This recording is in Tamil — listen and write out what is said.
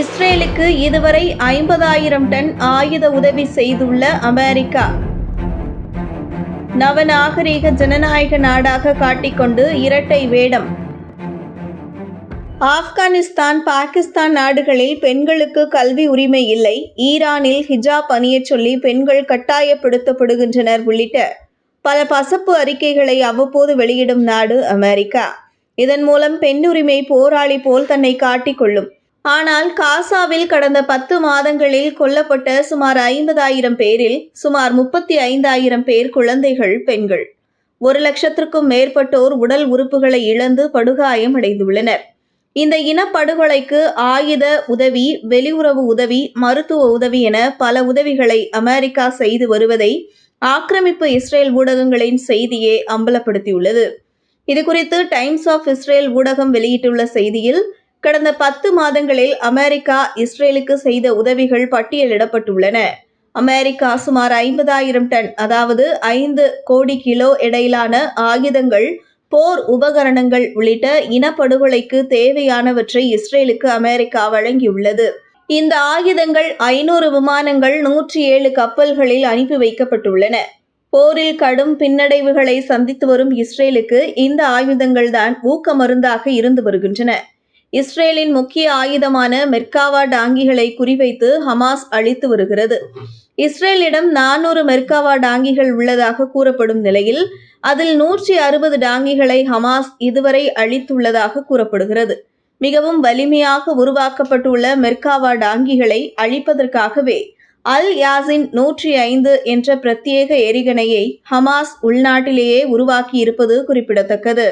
இஸ்ரேலுக்கு இதுவரை ஐம்பதாயிரம் டன் ஆயுத உதவி செய்துள்ள அமெரிக்கா. நவநாகரீக ஜனநாயக நாடாக காட்டிக்கொண்டு இரட்டை வேடம். ஆப்கானிஸ்தான் பாகிஸ்தான் நாடுகளில் பெண்களுக்கு கல்வி உரிமை இல்லை. ஈரானில் ஹிஜாப் அணியச் சொல்லி பெண்கள் கட்டாயப்படுத்தப்படுகின்றனர் உள்ளிட்ட பல பசப்பு அறிக்கைகளை அவ்வப்போது வெளியிடும் நாடு அமெரிக்கா. இதன் மூலம் பெண் உரிமை போராளி போல் தன்னை காட்டிக்கொள்ளும். ஆனால் காசாவில் கடந்த பத்து மாதங்களில் கொல்லப்பட்ட சுமார் ஐம்பதாயிரம் பேரில் சுமார் முப்பத்தி ஐந்தாயிரம் பேர் குழந்தைகள் பெண்கள். ஒரு லட்சத்திற்கும் மேற்பட்டோர் உடல் உறுப்புகளை இழந்து படுகாயம் அடைந்துள்ளனர் இந்த இனப்படுகொலைக்கு ஆயுத உதவி வெளியுறவு உதவி மருத்துவ உதவி என பல உதவிகளை அமெரிக்கா செய்து வருவதை ஆக்கிரமிப்பு இஸ்ரேல் ஊடகங்களின் செய்தியே அம்பலப்படுத்தியுள்ளது. இதுகுறித்து டைம்ஸ் ஆஃப் இஸ்ரேல் ஊடகம் வெளியிட்டுள்ள செய்தியில் கடந்த பத்து மாதங்களில் அமெரிக்கா இஸ்ரேலுக்கு செய்த உதவிகள் பட்டியலிடப்பட்டுள்ளன. அமெரிக்கா சுமார் ஐம்பதாயிரம் டன் அதாவது ஐந்து கோடி கிலோ எடையிலான ஆயுதங்கள் போர் உபகரணங்கள் உள்ளிட்ட இனப்படுகொலைக்கு தேவையானவற்றை இஸ்ரேலுக்கு அமெரிக்கா வழங்கியுள்ளது. இந்த ஆயுதங்கள் ஐநூறு விமானங்கள் நூற்றி ஏழு கப்பல்களில் அனுப்பி வைக்கப்பட்டுள்ளன. போரில் கடும் பின்னடைவுகளை சந்தித்து வரும் இஸ்ரேலுக்கு இந்த ஆயுதங்கள் தான் ஊக்க மருந்தாக இருந்து வருகின்றன. இஸ்ரேலின் முக்கிய ஆயுதமான மெர்காவா டாங்கிகளை குறிவைத்து ஹமாஸ் அளித்து வருகிறது. இஸ்ரேலிடம் நானூறு மெர்காவா டாங்கிகள் உள்ளதாக கூறப்படும் நிலையில் அதில் நூற்றி அறுபது டாங்கிகளை ஹமாஸ் இதுவரை அழித்துள்ளதாக கூறப்படுகிறது. மிகவும் வலிமையாக உருவாக்கப்பட்டுள்ள மெர்காவா டாங்கிகளை அழிப்பதற்காகவே அல் யாசின் நூற்றி ஐந்து என்ற பிரத்யேக எரிகணையை ஹமாஸ் உள்நாட்டிலேயே உருவாக்கியிருப்பது குறிப்பிடத்தக்கது.